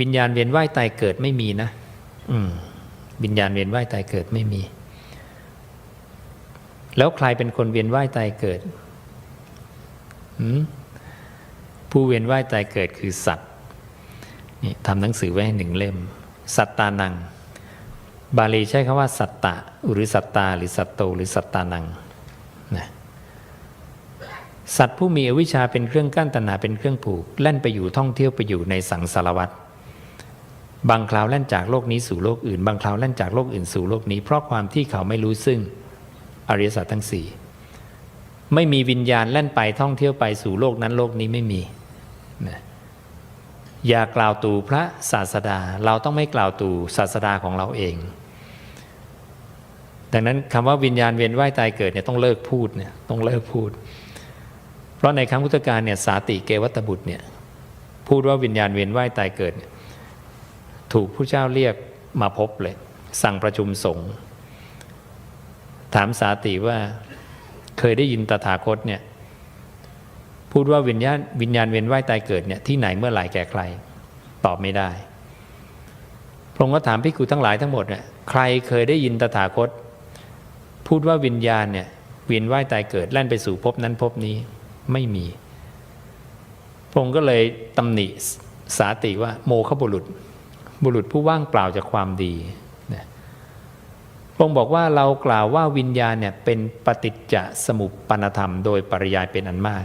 วิญญาณเวียนว่ายตายเกิดไม่มีนะ อืม วิญญาณเวียนว่ายตายเกิดไม่มี แล้วใครเป็นคนเวียนว่ายตายเกิดหืมผู้เวียนว่ายตายเกิดคือสัตว์นี่ทำหนังสือไว้ให้หนึ่งเล่ม สัตตานัง บาลีใช้คำว่า สัตตะหรือสัตตา หรือสัตโต หรือสัตตานังนะสัตว์ผู้มีอวิชชาเป็นเครื่องกั้นตัณหาเป็นเครื่องผูกแล่นไปอยู่ท่องเที่ยวไปอยู่ในสังสารวัฏ บางคราวแล่นจากโลกนี้สู่โลกอื่น บางคราวแล่นจากโลกอื่นสู่โลกนี้ เพราะความที่เขาไม่รู้ซึ่งอริยสัจทั้งสี่ไม่มีวิญญาณแล่นไปท่องเที่ยวไปสู่โลกนั้นโลกนี้ไม่มีนะอย่ากล่าวตู่พระศาสดา เราต้องไม่กล่าวตู่ศาสดาของเราเอง ดังนั้นคำว่าวิญญาณเวียนว่ายตายเกิดเนี่ยต้องเลิกพูดเนี่ยต้องเลิกพูด เพราะในครั้งพุทธกาลเนี่ยสาติเกวัตบุตรเนี่ยพูดว่าวิญญาณเวียนว่ายตายเกิดเนี่ย ถูกผู้เจ้าเรียกมาพบเลย สั่งประชุมสงฆ์ถามสาติว่าเคยได้ยินตถาคตเนี่ยพูดว่าวิญญาณวิญญาณเวียนว่ายตายเกิดเนี่ยที่ไหนเมื่อไหร่แก่ใคร ตอบไม่ได้ พระองค์ก็ถามพิกุทั้งหลายทั้งหมดเนี่ยใครเคยได้ยินตถาคต พูดว่าวิญญาณเนี่ยเวียนว่ายตายเกิดแล่นไปสู่ภพนั้นภพนี้ไม่มี พระองค์ก็เลยตำหนิสาติว่าโมฆบุรุษ บุรุษผู้ว่างเปล่าจากความดีนะพระองค์บอกว่าเรากล่าวว่าวิญญาณเนี่ยเป็นปฏิจจสมุปปนธรรม โดยปริยายเป็นอันมาก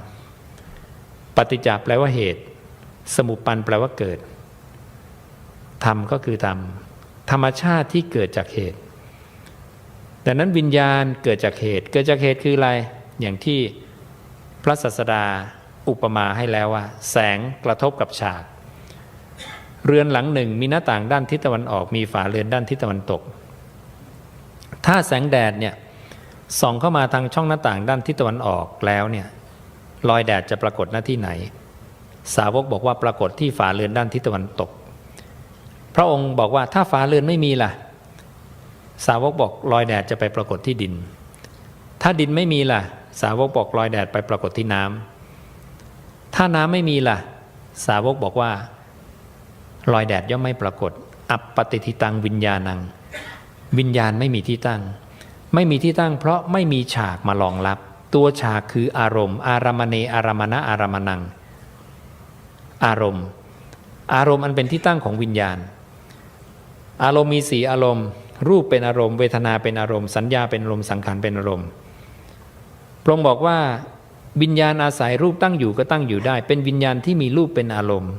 ปฏิจจแปลว่าเหตุ สมุปปันแปลว่าเกิด ธรรมก็คือธรรม ธรรมชาติที่เกิดจากเหตุดังนั้นวิญญาณเกิดจากเหตุ เกิดจากเหตุคืออะไร อย่างที่พระศาสดาอุปมาให้แล้วว่า แสงกระทบกับฉาก เรือนหลังหนึ่งมีหน้าต่างด้านทิศตะวันออก มีฝาเรือนด้านทิศตะวันตก ถ้าแสงแดดเนี่ยส่องเข้ามาทางช่องหน้าต่างด้านทิศตะวันออกแล้วเนี่ยรอยแดดจะปรากฏหน้าที่ไหน สาวกบอกว่าปรากฏที่ฝาเรือนด้านทิศตะวันตก พระองค์บอกว่าถ้าฝาเรือนไม่มีล่ะ สาวกบอกรอยแดดจะไปปรากฏที่ดิน ถ้าดินไม่มีล่ะ สาวกบอกรอยแดดไปปรากฏที่น้ำถ้าน้ำไม่มีล่ะ สาวกบอกว่า รอยแดดย่อมไม่ปรากฏ อัปปติทิตังวิญญาณัง วิญญาณไม่มีที่ตั้ง ไม่มีที่ตั้ง เพราะไม่มีฉากมารองรับ ตัวฉากคืออารมณ์ อารามเนอารมณะอารมนัง อารมณ์ อารมณ์อันเป็นที่ตั้งของวิญญาณ อารมณ์มีสีอารมณ์ รูปเป็นอารมณ์ เวทนาเป็นอารมณ์ สัญญาเป็นอารมณ์ สังขารเป็นอารมณ์พระองค์บอกว่าวิญญาณอาศัยรูปตั้งอยู่ก็ตั้งอยู่ได้ เป็นวิญญาณที่มีรูปเป็นอารมณ์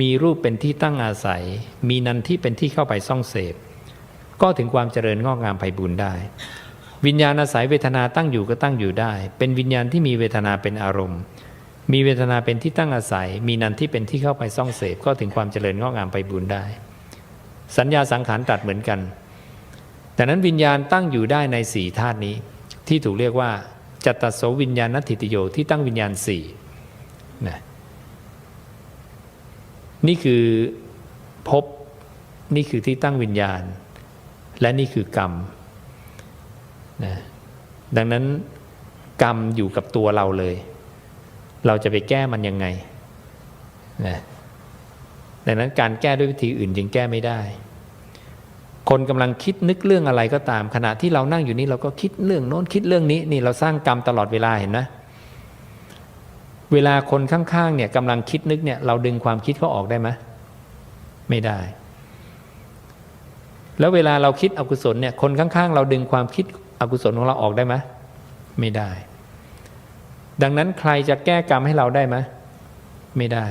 มีรูปเป็นที่ตั้งอาศัย มีนันที่เป็นที่เข้าไปซ่องเสพ ก็ถึงความเจริญงอกงามไพบูรณ์ได้ วิญญาณอาศัยเวทนาตั้งอยู่ก็ตั้งอยู่ได้ เป็นวิญญาณที่มีเวทนาเป็นอารมณ์ มีเวทนาเป็นที่ตั้งอาศัย มีนันที่เป็นที่เข้าไปซ่องเสพ ก็ถึงความเจริญงอกงามไพบูรณ์ได้ สัญญาสังขารตัดเหมือนกันดังนั้นวิญญาณตั้งอยู่ได้ในสี่ธาตุนี้ ที่ถูกเรียกว่าจัตตโสวิญญาณนัตถิติโยที่ตั้งวิญญาณสี่นะ นี่คือภพนี่คือที่ตั้งวิญญาณ และนี่คือกรรมนะดังนั้นกรรมอยู่กับตัวเราเลย เราจะไปแก้มันยังไงนะดังนั้นการแก้ด้วยวิธีอื่นยังแก้ไม่ได้ คนกำลังคิดนึกเรื่องอะไรก็ตาม ขณะที่เรานั่งอยู่นี่เราก็คิดเรื่องโน้นคิดเรื่องนี้นี่เราสร้างกรรมตลอดเวลาเห็นไหม เวลาคนข้างๆเนี่ยกำลังคิดนึกเนี่ยเราดึงความคิดเขาออกได้ไหมไม่ได้ แล้วเวลาเราคิดอกุศลเนี่ยคนข้างๆ เราดึงความคิดอกุศลของเราออกได้ไหมไม่ได้ ดังนั้นใครจะแก้กรรมให้เราได้ไหมไม่ได้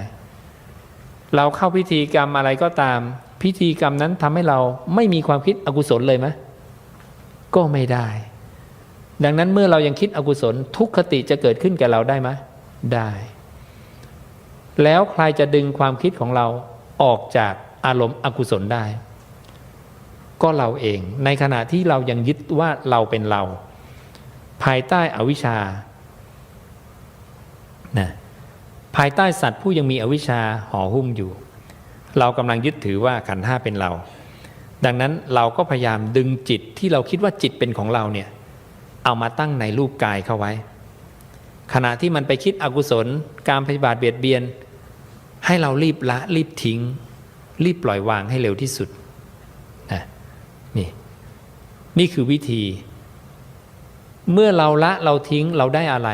เราเข้าพิธีกรรมอะไรก็ตาม พิธีกรรมนั้นทำให้เราไม่มีความคิดอกุศลเลยไหมก็ไม่ได้ ดังนั้นเมื่อเรายังคิดอกุศลทุกขติจะเกิดขึ้นแก่เราได้ไหม ได้ แล้วใครจะดึงความคิดของเราออกจากอารมณ์อกุศลได้ ก็เราเองในขณะที่เรายังยึดว่าเราเป็นเรา ภายใต้อวิชชานะภายใต้สัตว์ผู้ยังมีอวิชชาห่อหุ้มอยู่ เรากำลังยึดถือว่าขันธ์ห้าเป็นเรา ดังนั้นเราก็พยายามดึงจิตที่เราคิดว่าจิตเป็นของเราเนี่ย เอามาตั้งในรูปกายเข้าไว้ ขณะที่มันไปคิดอกุศล การปฏิบัติเบียดเบียน ให้เรารีบละรีบทิ้ง รีบปล่อยวางให้เร็วที่สุดนะนี่นี่คือวิธี เมื่อเราละเราทิ้งเราได้อะไร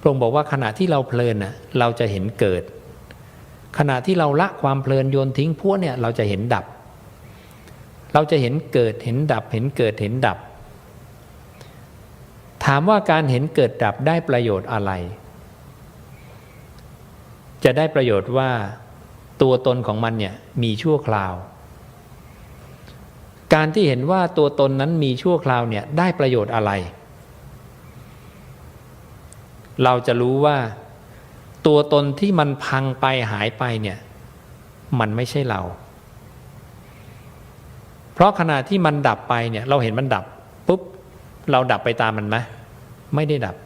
พระองค์บอกว่าขณะที่เราเพลินน่ะเราจะเห็นเกิด ขณะที่เราละความเพลินโยนทิ้งพวกเนี่ยเราจะเห็นดับ เราจะเห็นเกิดเห็นดับเห็นเกิดเห็นดับ ถามว่าการเห็นเกิดดับได้ประโยชน์อะไร จะได้ประโยชน์ว่าตัวตนของมันเนี่ยมีชั่วคราว การที่เห็นว่าตัวตนนั้นมีชั่วคราวเนี่ยได้ประโยชน์อะไร เราจะรู้ว่าตัวตนที่มันพังไปหายไปเนี่ยมันไม่ใช่เรา เพราะขณะที่มันดับไปเนี่ยเราเห็นมันดับปุ๊บเราดับไปตามมันไหม ไม่ได้ดับ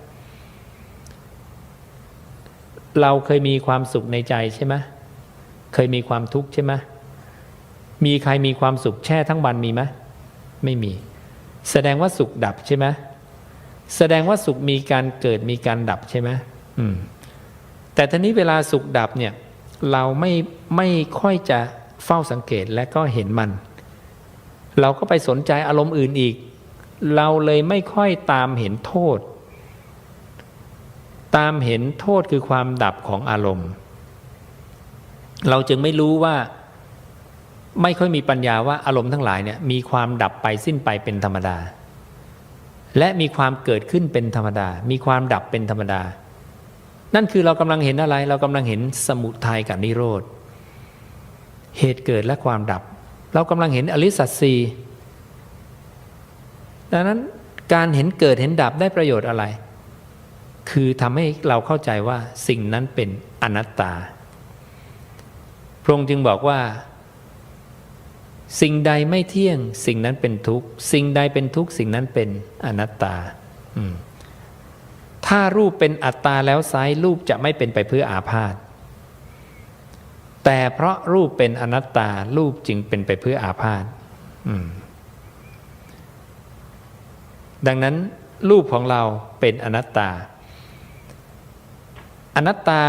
เราเคยมีความสุขในใจใช่ไหมเคยมีความทุกข์ใช่ไหมมีใครมีความสุขแช่ทั้งวันมีไหมไม่มี แสดงว่าสุขดับใช่ไหมแสดงว่าสุขมีการเกิดมีการดับใช่ไหมอืม แต่ทีนี้เวลาสุขดับเนี่ย เราไม่ไม่ค่อยจะเฝ้าสังเกตและก็เห็นมัน เราก็ไปสนใจอารมณ์อื่นอีก เราเลยไม่ค่อยตามเห็นโทษ ตามเห็นโทษคือความดับของอารมณ์ เราจึงไม่รู้ว่า ไม่ค่อยมีปัญญาว่าอารมณ์ทั้งหลายเนี่ยมีความดับไปสิ้นไปเป็นธรรมดา และมีความเกิดขึ้นเป็นธรรมดา มีความดับเป็นธรรมดา นั่นคือเรากำลังเห็นอะไร เรากำลังเห็นสมุทัยกับนิโรธ เหตุเกิดและความดับ เรากำลังเห็นอริสัตสี ดังนั้นการเห็นเกิดเห็นดับได้ประโยชน์อะไร คือทำให้เราเข้าใจว่าสิ่งนั้นเป็นอนัตตา พระองค์จึงบอกว่า สิ่งใดไม่เที่ยง สิ่งนั้นเป็นทุกข์ สิ่งใดเป็นทุกข์สิ่งนั้นเป็นอนัตตา ถ้ารูปเป็นอัตตาแล้วไซร้รูปจะไม่เป็นไปเพื่ออาพาธแต่เพราะรูปเป็นอนัตตารูปจึงเป็นไปเพื่ออาพาธอืม ดังนั้นรูปของเราเป็นอนัตตา อนัตตา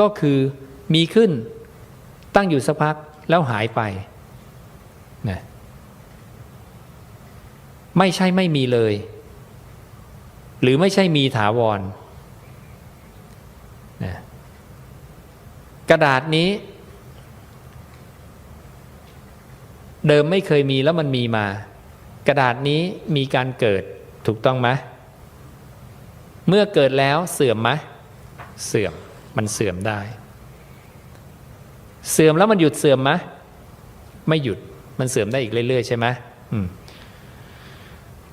ก็คือมีขึ้นตั้งอยู่สักพักแล้วหายไปนะไม่ใช่ไม่มีเลย หรือไม่ใช่มีถาวรนะกระดาษนี้ เดิมไม่เคยมีแล้วมันมีมา กระดาษนี้มีการเกิดถูกต้องไหมเมื่อเกิดแล้วเสื่อมไหมเสื่อมมันเสื่อมได้ เสื่อมแล้วมันหยุดเสื่อมไหมไม่หยุดมันเสื่อมได้อีกเรื่อยๆใช่ไหมม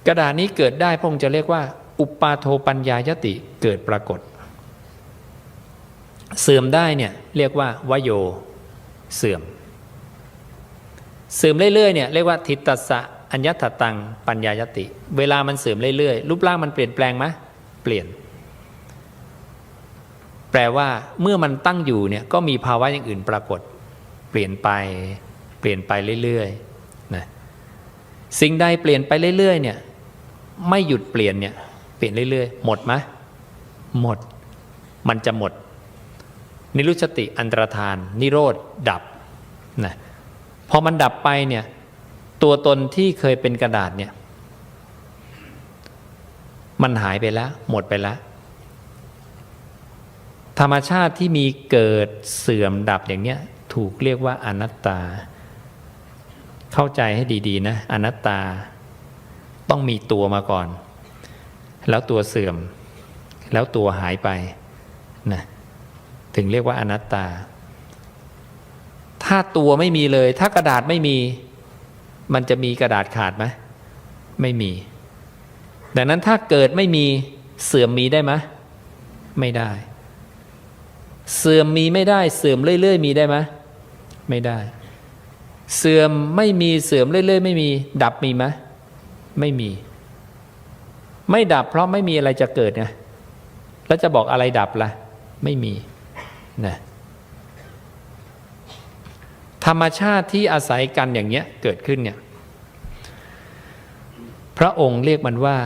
กระดาษนี้เกิดได้พงค์จะเรียกว่า อุปาโทปัญญายติเกิดปรากฏ เสื่อมได้เนี่ยเรียกว่าวโยเสื่อม เสื่อมเรื่อยๆเนี่ยเรียกว่าทิตตสะ อัญญตตังปัญญายติ เวลามันเสื่อมเรื่อยๆรูปร่างมันเปลี่ยนแปลงไหมเปลี่ยน แปลว่าเมื่อมันตั้งอยู่เนี่ยก็มีภาวะอย่างอื่นปรากฏ เปลี่ยนไป เปลี่ยนไปเรื่อยๆนะสิ่งใดเปลี่ยนไปเรื่อยๆเนี่ยไม่หยุดเปลี่ยนเนี่ยเปลี่ยนเรื่อยๆ หมดไหมหมด มันจะหมด นิรุชติอันตรธาน นิโรธดับนะพอมันดับไปเนี่ย ตัวตนที่เคยเป็นกระดาษเนี่ย มันหายไปแล้ว หมดไปแล้ว ธรรมชาติที่มีเกิดเสื่อมดับอย่างเนี้ย ถูกเรียกว่าอนัตตา เข้าใจให้ดี ๆ นะ อนัตตา ต้องมีตัวมาก่อน แล้วตัวเสื่อม แล้วตัวหายไปนะถึงเรียกว่าอนัตตา ถ้าตัวไม่มีเลย ถ้ากระดาษไม่มี มันจะมีกระดาษขาดไหมไม่มี ดังนั้นถ้าเกิดไม่มีเสื่อมมีได้ไหมไม่ได้ เสื่อมมีไม่ได้ เสื่อมเรื่อยๆ มีได้ไหมไม่ได้ เสื่อมไม่มีเสื่อมเรื่อยๆ ไม่มี ดับมีไหมไม่มี ไม่ดับเพราะไม่มีอะไรจะเกิดไงแล้วจะบอกอะไรดับละ่ะ ไม่มีนะ รรมชาติที่อาศัยกันอย่างเนี้ยเกิดขึ้นเนี่ยพระองค์เรียกมันว่า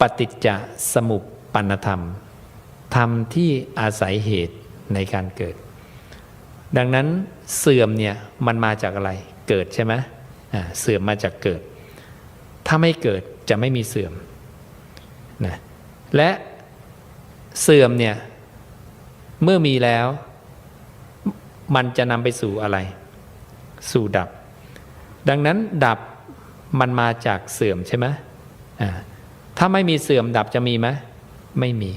ปฏิจจสมุปปนธรรม ธรรมที่อาศัยเหตุในการเกิด ดังนั้นเสื่อมเนี่ยมันมาจากอะไรเกิดใช่ไหมเสื่อมมาจากเกิด ถ้าไม่เกิดจะไม่มีเสื่อมนะและเสื่อมเนี่ยเมื่อมีแล้ว มันจะนำไปสู่อะไร สู่ดับ ดังนั้นดับมันมาจากเสื่อมใช่ไหมถ้าไม่มีเสื่อมดับจะมีไหมไม่มี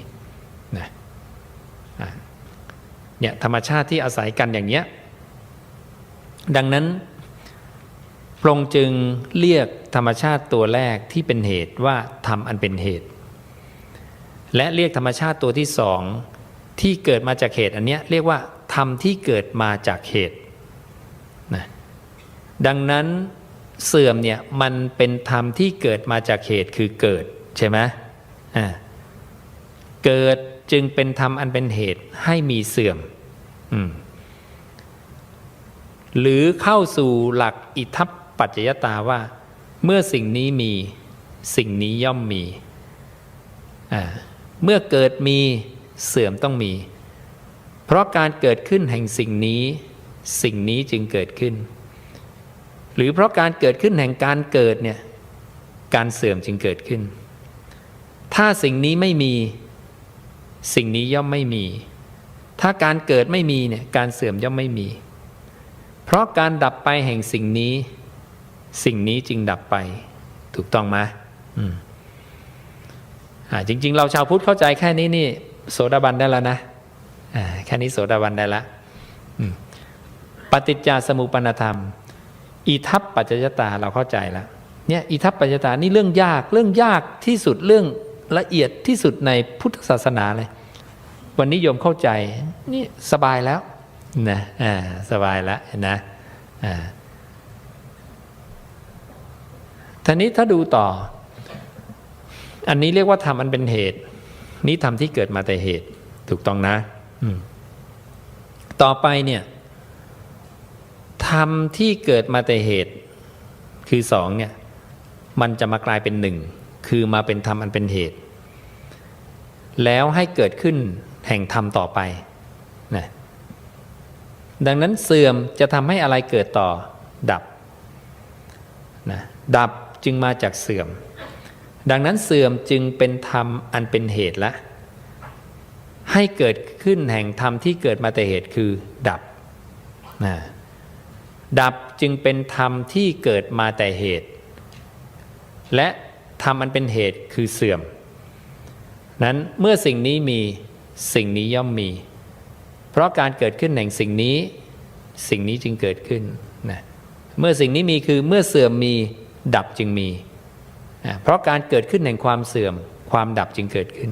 นะเนี่ยธรรมชาติที่อาศัยกันอย่างเนี้ย ดังนั้นพระองค์จึงเรียกธรรมชาติตัวแรกที่เป็นเหตุว่าธรรมอันเป็นเหตุ และเรียกธรรมชาติตัวที่สองที่เกิดมาจากเหตุอันเนี้ยเรียกว่าธรรมที่เกิดมาจากเหตุ ดังนั้นเสื่อมเนี่ยมันเป็นธรรมที่เกิดมาจากเหตุคือเกิดใช่ไหมอ่าเกิดจึงเป็นธรรมอันเป็นเหตุให้มีเสื่อมอืมหรือเข้าสู่หลักอิทัปปัจจยตาว่า เมื่อสิ่งนี้มีสิ่งนี้ย่อมมี เมื่อเกิดมีเสื่อมต้องมี เพราะการเกิดขึ้นแห่งสิ่งนี้ สิ่งนี้จึงเกิดขึ้น หรือเพราะการเกิดขึ้นแห่งการเกิดเนี่ยการเสื่อมจึงเกิดขึ้น ถ้าสิ่งนี้ไม่มีสิ่งนี้ย่อมไม่มี ถ้าการเกิดไม่มีเนี่ยการเสื่อมย่อมไม่มี เพราะการดับไปแห่งสิ่งนี้ สิ่งนี้จึงดับไป ถูกต้องไหมอืมอ่าจริง ๆ เราชาวพุทธเข้าใจแค่นี้นี่โสดาบันได้แล้วนะอ่าแค่นี้โสดาบันได้ละปฏิจจสมุปนธรรม อีทัปปัจจยตาเราเข้าใจแล้วเนี่ยอีทัปปัจจยตานี่เรื่องยากเรื่องยากที่สุดเรื่องละเอียดที่สุดในพุทธศาสนาเลย วันนี้โยมเข้าใจนี่สบายแล้วนะอ่าสบายแล้วนะอ่าทีนี้ถ้าดูต่อ อันนี้เรียกว่าธรรมอันเป็นเหตุ นี้ธรรมที่เกิดมาแต่เหตุถูกต้องนะอืมต่อไปเนี่ย ธรรมที่เกิดมาแต่เหตุ คือสองเนี่ย มันจะมากลายเป็นหนึ่ง คือมาเป็นธรรมอันเป็นเหตุ แล้วให้เกิดขึ้นแห่งธรรมต่อไปนะดังนั้นเสื่อมจะทำให้อะไรเกิดต่อดับนะดับจึงมาจากเสื่อม ดังนั้นเสื่อมจึงเป็นธรรมอันเป็นเหตุละ ให้เกิดขึ้นแห่งธรรมที่เกิดมาแต่เหตุคือดับนะ ดับจึงเป็นธรรมที่เกิดมาแต่เหตุ และธรรมอันเป็นเหตุคือเสื่อม นั้นเมื่อสิ่งนี้มีสิ่งนี้ย่อมมี เพราะการเกิดขึ้นแห่งสิ่งนี้ สิ่งนี้จึงเกิดขึ้นนะเมื่อสิ่งนี้มีคือเมื่อเสื่อมมีดับจึงมีนะเพราะการเกิดขึ้นแห่งความเสื่อม ความดับจึงเกิดขึ้น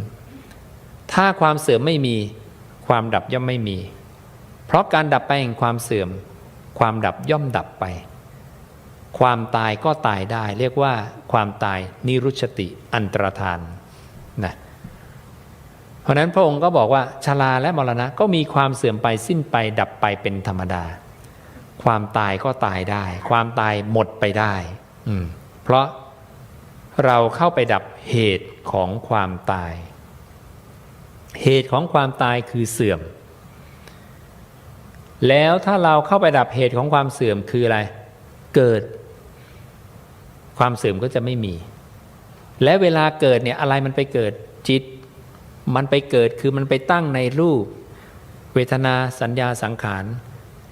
ถ้าความเสื่อมไม่มีความดับย่อมไม่มี เพราะการดับไปแห่งความเสื่อม ความดับย่อมดับไป ความตายก็ตายได้ เรียกว่าความตายนิรุชติอันตรธานนะเพราะนั้นพระองค์ก็บอกว่าชาลาและมรณะก็มีความเสื่อมไปสิ้นไปดับไปเป็นธรรมดา ความตายก็ตายได้ ความตายหมดไปได้อืมเพราะเราเข้าไปดับเหตุของความตาย เหตุของความตายคือเสื่อม แล้วถ้าเราเข้าไปดับเหตุของความเสื่อมคืออะไร เกิด ความเสื่อมก็จะไม่มี และเวลาเกิดเนี่ยอะไรมันไปเกิดจิต มันไปเกิดคือมันไปตั้งในรูป เวทนาสัญญาสังขาร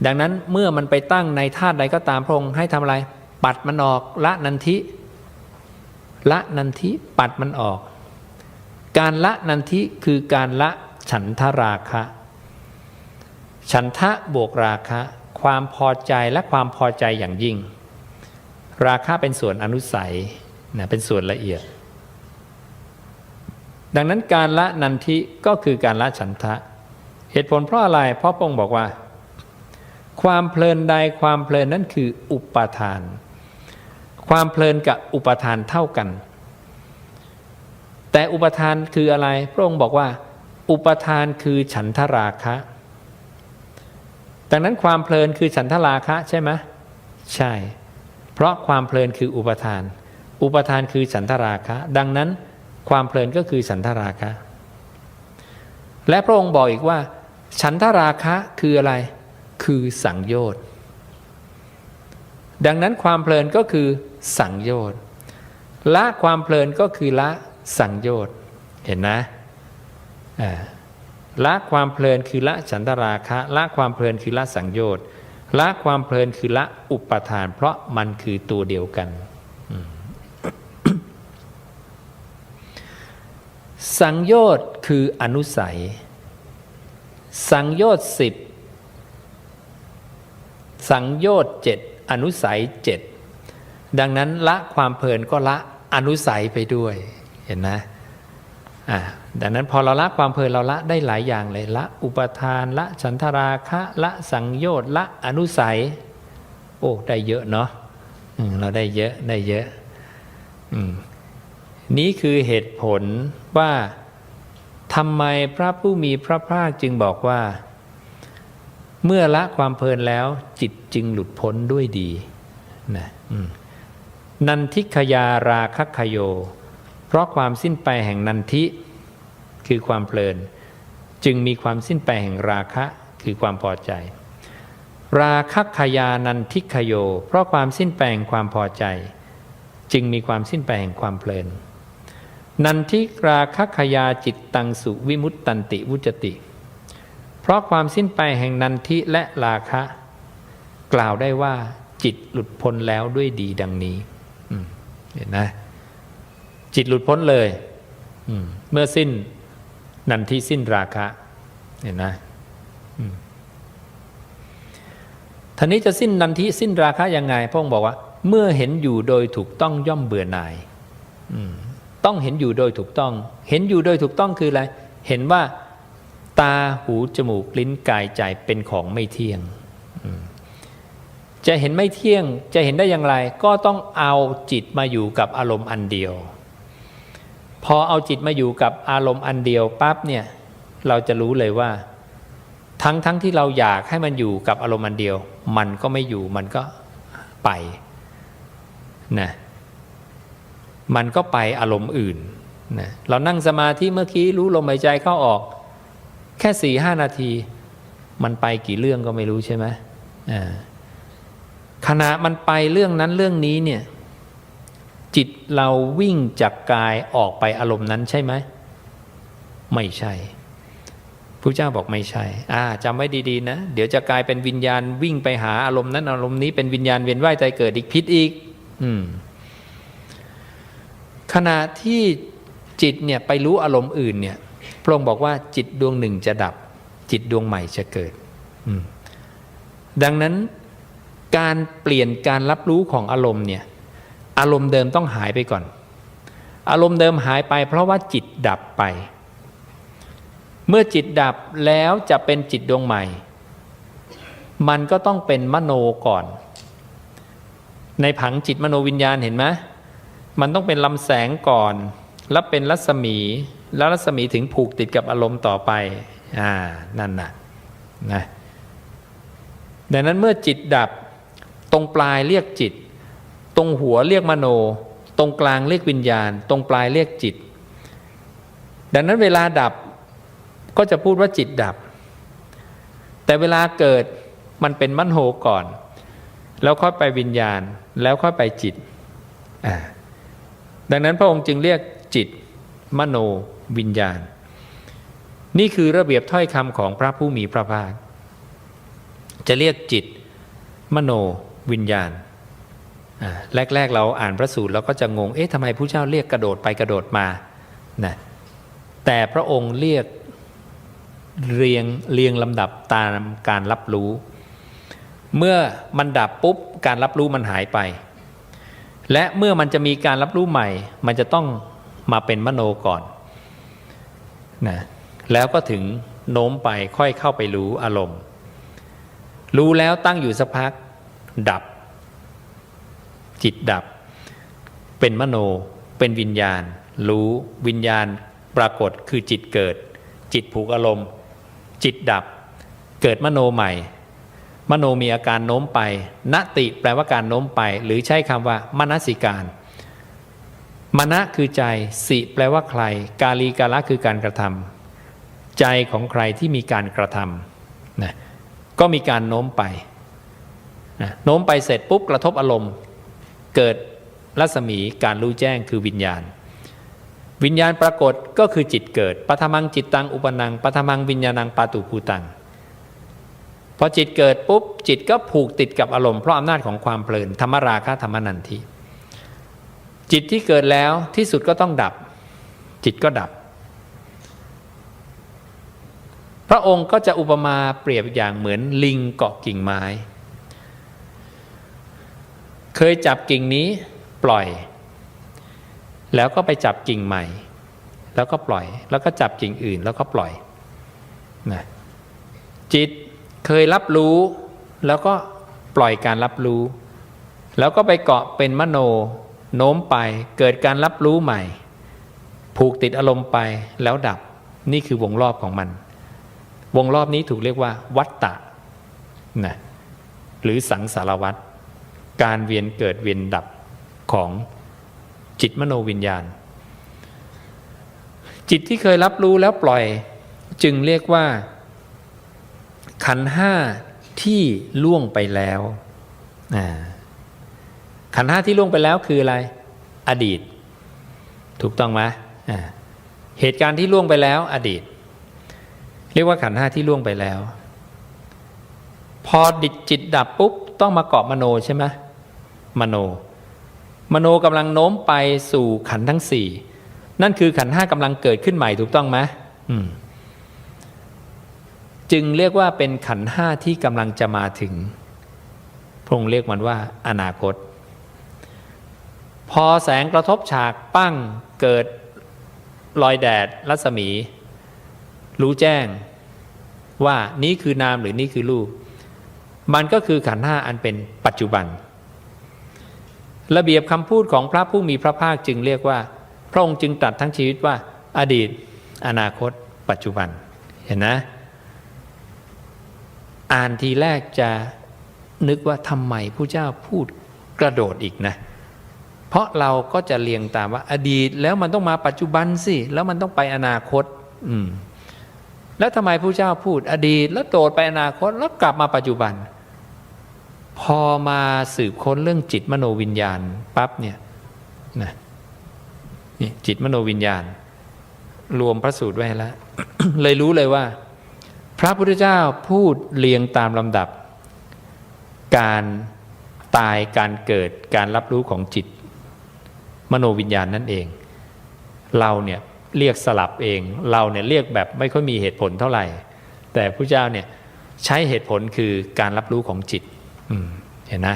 ดังนั้นเมื่อมันไปตั้งในธาตุใดก็ตามพระองค์ให้ทำอะไร ปัดมันออกละนันทิละนันทิปัดมันออก การละนันทิคือการละฉันทราคะ ฉันทะบวกราคะ ความพอใจและความพอใจอย่างยิ่ง ราคะเป็นส่วนอนุสัยนะเป็นส่วนละเอียด ดังนั้นการละนันทิก็คือการละฉันทะ เหตุผลเพราะอะไรเพราะพระองค์บอกว่า ความเพลินใดความเพลินนั้นคืออุปาทาน ความเพลินกับอุปาทานเท่ากัน แต่อุปทานคืออะไรพระองค์บอกว่า อุปทานคือฉันทราคะ ดังนั้นความเพลินคือฉันทราคะใช่ไหมใช่ เพราะความเพลินคืออุปทาน อุปทานคือฉันทราคะ ดังนั้นความเพลินก็คือฉันทราคะ และพระองค์บอกอีกว่า ฉันทราคะคืออะไร คือสังโยชน์ ดังนั้นความเพลินก็คือสังโยชน์ ละความเพลินก็คือละสังโยชน์ เห็นนะอ่า ละความเพลินคือละฉันทราคะ ละความเพลินคือละสังโยชน์ละความเพลินคือละอุปทาน เพราะมันคือตัวเดียวกัน สังโยชน์คืออนุสัย สังโยชน์สิบสังโยชน์เจ็ดอนุสัยเจ็ดดังนั้นละความเพลินก็ละอนุสัยไปด้วยเห็นนะ อ่าดังนั้นพอเราละความเพลินเราละได้หลายอย่างเลยละ อุปทานละฉันทราคะละสังโยชน์ละอนุสัย โอ้ได้เยอะเนาะเราได้เยอะได้เยอะอนี้คือเหตุผลว่าทำไมพระผู้มีพระภาคจึงบอกว่า เมื่อละความเพลินแล้ว จิตจึงหลุดพ้นด้วยดีนะนันทิขยาราคคโย เพราะความสิ้นไปแห่งนันทิคือความเพลิน จึงมีความสิ้นไปแห่งราคะคือความพอใจ ราคขยานันทิขโย เพราะความสิ้นไปแห่งความพอใจ จึงมีความสิ้นไปแห่งความเพลิน นันทิราคขยาจิตตังสุวิมุตตันติวุจติ เพราะความสิ้นไปแห่งนันทิและราคะ กล่าวได้ว่าจิตหลุดพ้นแล้วด้วยดีดังนี้เห็นนะ จิตหลุดพ้นเลยมเมื่อสิ้นนันทิสิ้นราคะ เห็นนะอืมท่านี้จะสิ้นนันทิสิ้นราคะยังไงพระองค์บอกว่า เมื่อเห็นอยู่โดยถูกต้องย่อมเบื่อหน่ายต้องเห็นอยู่โดยถูกต้อง เห็นอยู่โดยถูกต้องคืออะไร เห็นว่าตาหูจมูกลิ้นกายใจเป็นของไม่เที่ยง จะเห็นไม่เที่ยง จะเห็นได้อย่างไร ก็ต้องเอาจิตมาอยู่กับอารมณ์อันเดียว พอเอาจิตมาอยู่กับอารมณ์อันเดียวปั๊บเนี่ยเราจะรู้เลยว่า ทั้งทั้งที่เราอยากให้มันอยู่กับอารมณ์อันเดียว มันก็ไม่อยู่มันก็ไปนะมันก็ไปอารมณ์อื่นนะเรานั่งสมาธิเมื่อกี้รู้ลมหายใจเข้าออก แค่สี่ห้านาที มันไปกี่เรื่องก็ไม่รู้ใช่ไหมขณะมันไปเรื่องนั้นเรื่องนี้เนี่ย จิตเราวิ่งจากกายออกไปอารมณ์นั้นใช่ไหม ไม่ใช่พระเจ้าบอกไม่ใช่ อ่าจำไว้ดีๆนะ เดี๋ยวจะกลายเป็นวิญญาณวิ่งไปหาอารมณ์นั้นอารมณ์นี้เป็นวิญญาณเวียนว่ายใจเกิดอีกพิษอีก อืม ขณะที่จิตเนี่ยไปรู้อารมณ์อื่นเนี่ย พระองค์บอกว่าจิตดวงหนึ่งจะดับ จิตดวงใหม่จะเกิด อืม ดังนั้นการเปลี่ยนการรับรู้ของอารมณ์เนี่ย อารมณ์เดิมต้องหายไปก่อน อารมณ์เดิมหายไป เพราะว่าจิตดับไป เมื่อจิตดับแล้วจะเป็นจิตดวงใหม่ มันก็ต้องเป็นมโนก่อน ในผังจิตมโนวิญญาณเห็นไหมมันต้องเป็นลำแสงก่อน แล้วเป็นรัศมี แล้วรัศมีถึงผูกติดกับอารมณ์ต่อไป อ่า นั่นน่ะนะดังนั้นเมื่อจิตดับตรงปลายเรียกจิต ตรงหัวเรียกมโน ตรงกลางเรียกวิญญาณ ตรงปลายเรียกจิต ดังนั้นเวลาดับก็จะพูดว่าจิตดับ แต่เวลาเกิดมันเป็นมโนก่อน แล้วค่อยไปวิญญาณแล้วค่อยไปจิต ดังนั้นพระองค์จึงเรียกจิต มโนวิญญาณ นี่คือระเบียบถ้อยคำของพระผู้มีพระภาคจะเรียกจิต มโนวิญญาณ แรก ๆ เราอ่านพระสูตรเราก็จะงง เอ๊ะทำไมผู้เจ้าเรียกกระโดดไปกระโดดมานะแต่พระองค์เรียกเรียงเรียงลำดับตามการรับรู้ เมื่อมันดับปุ๊บการรับรู้มันหายไป และเมื่อมันจะมีการรับรู้ใหม่ มันจะต้องมาเป็นมโนก่อนนะแล้วก็ถึงโน้มไปค่อยเข้าไปรู้อารมณ์ รู้แล้วตั้งอยู่สักพักดับ จิตดับ เป็นมโน เป็นวิญญาณ รู้วิญญาณปรากฏคือจิตเกิด จิตผูกอารมณ์ จิตดับ เกิดมโนใหม่ มโนมีอาการโน้มไปนติแปลว่าการโน้มไป หรือใช้คำว่ามนสิการมณะคือใจ สิแปลว่าใคร กาลีกาละคือการกระทำใจของใครที่มีการกระทำนะก็มีการโน้มไปนะโน้มไปเสร็จปุ๊บกระทบอารมณ์ เกิดรัศมีการรู้แจ้งคือวิญญาณ วิญญาณปรากฏก็คือจิตเกิดปัทมังจิตตังอุปนังปัทมังวิญญาณังปาตุภูตังพอจิตเกิดปุ๊บจิตก็ผูกติดกับอารมณ์เพราะอำนาจของความเพลินธรรมราคะธรรมนันทีจิตที่เกิดแล้วที่สุดก็ต้องดับ จิตก็ดับ พระองค์ก็จะอุปมาเปรียบอย่างเหมือนลิงเกาะกิ่งไม้ เคยจับกิ่งนี้ปล่อย แล้วก็ไปจับกิ่งใหม่ แล้วก็ปล่อย แล้วก็จับกิ่งอื่น แล้วก็ปล่อยนะจิตเคยรับรู้แล้วก็ปล่อยการรับรู้ แล้วก็ไปเกาะเป็นมโน โน้มไปเกิดการรับรู้ใหม่ ผูกติดอารมณ์ไปแล้วดับนี่คือวงรอบของมัน วงรอบนี้ถูกเรียกว่า วัตตะนะหรือสังสารวัตร การเวียนเกิดเวียนดับของจิตมโนวิญญาณ จิตที่เคยรับรู้แล้วปล่อยจึงเรียกว่า ขันห้าที่ล่วงไปแล้วขันห้าที่ล่วงไปแล้วคืออะไร อดีต ถูกต้องไหมเหตุการณ์ที่ล่วงไปแล้ว อดีต เรียกว่าขันห้าที่ล่วงไปแล้ว พอดิจิตดับปุ๊บ ต้องมาเกาะมโนใช่ไหมมโน มโนกำลังโน้มไปสู่ขันทั้งสี่นั่นคือขันห้ากำลังเกิดขึ้นใหม่ถูกต้องไหมมจึงเรียกว่าเป็นขันห้าที่กำลังจะมาถึงพระองค์เรียกมันว่า อนาคต พอแสงกระทบฉากปั้งเกิดรอยแดดรัศมี รู้แจ้งว่านี้คือนามหรือนี่คือรูป มันก็คือขันธ์ห้าอันเป็นปัจจุบัน ระเบียบคำพูดของพระผู้มีพระภาคจึงเรียกว่า พระองค์จึงตรัสทั้งชีวิตว่า อดีต อนาคต ปัจจุบัน เห็นนะ อ่านทีแรกจะนึกว่าทำไมผู้เจ้าพูดกระโดดอีกนะ เพราะเราก็จะเรียงตามว่า อดีตแล้วมันต้องมาปัจจุบันสิ แล้วมันต้องไปอนาคต อืมแล้วทำไมผู้เจ้าพูดอดีต แล้วโดดไปอนาคตแล้วกลับมาปัจจุบัน พอมาสืบค้นเรื่องจิตมโนวิญญาณปั๊บเนี่ยนะนี่จิตมโนวิญญาณ รวมพระสูตรไว้แล้ว เลยรู้เลยว่า พระพุทธเจ้าพูดเรียงตามลำดับ การตายการเกิดการรับรู้ของจิต มโนวิญญาณนั่นเอง เราเนี่ยเรียกสลับเอง เราเนี่ยเรียกแบบไม่ค่อยมีเหตุผลเท่าไหร่ แต่พระเจ้าเนี่ยใช้เหตุผลคือการรับรู้ของจิต เห็นนะ